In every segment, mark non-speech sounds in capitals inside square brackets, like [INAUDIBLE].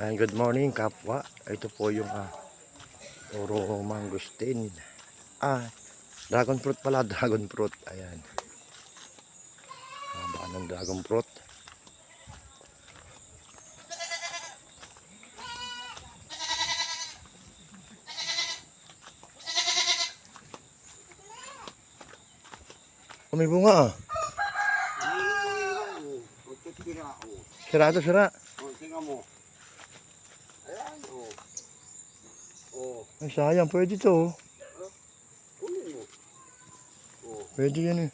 Ay, good morning kapwa. Ito po yung ah, oro mangustin. Ah, dragon fruit pala, [LAUGHS] dragon fruit. Ayan. Haba ng dragon fruit. Oh, may bunga ah. Sira to, sira. O, tingnan mo. Ayan, o. O, Ay, sayang. Pwede to. oh. kunin mo. O, Pwede yan eh.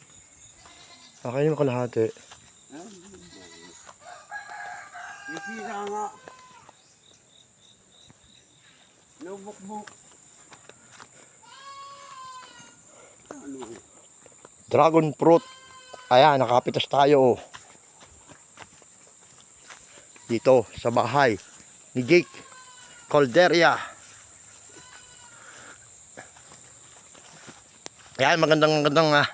Kakainin mo kalahati. Nasira nga. Lubok-bok. Ano? Dragon fruit. Ayan, nakapitas tayo. oh. Dito, sa bahay ni Jake Calderia. Ayan, magandang magandang ah,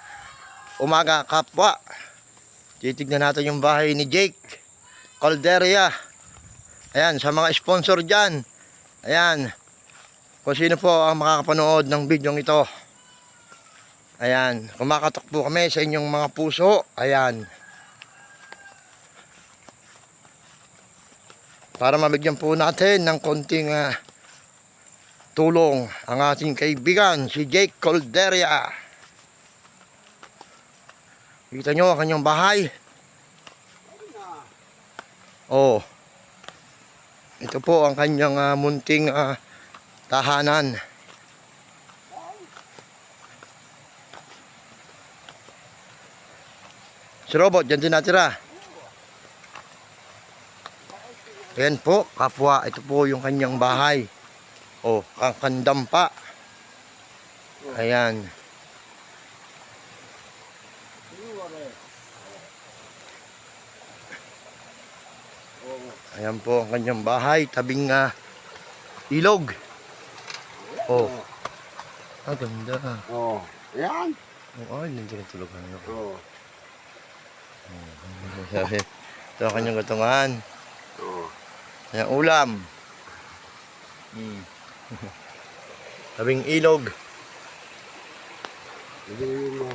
umaga kapwa. Titignan natin yung bahay ni Jake Calderia. Ayan, sa mga sponsor dyan. Ayan, kung sino po ang makakapanood ng video ito. Ayan, kumakatok po kami sa inyong mga puso. Ayan. Para mabigyan po natin ng konting ah, tulong ang ating kaibigan, si Jake Calderia. Kita nyo ang kanyang bahay. Oh. Ito po ang kanyang ah, munting ah, tahanan. Si Robot, dyan din natira. Ayan po, kapwa, ito po yung kanyang bahay. O, ang kandam pa. Ayan. Ayan po ang kanyang bahay, tabing ah, ilog. Oh, ah, ganda. O, ayan. Oh, ay, hindi na tulog ano. [LAUGHS] O, Sabi, ito ang kanyang gutungan. O. Kanyang ulam. Hmm. [LAUGHS] Tabing ilog. Yun mo.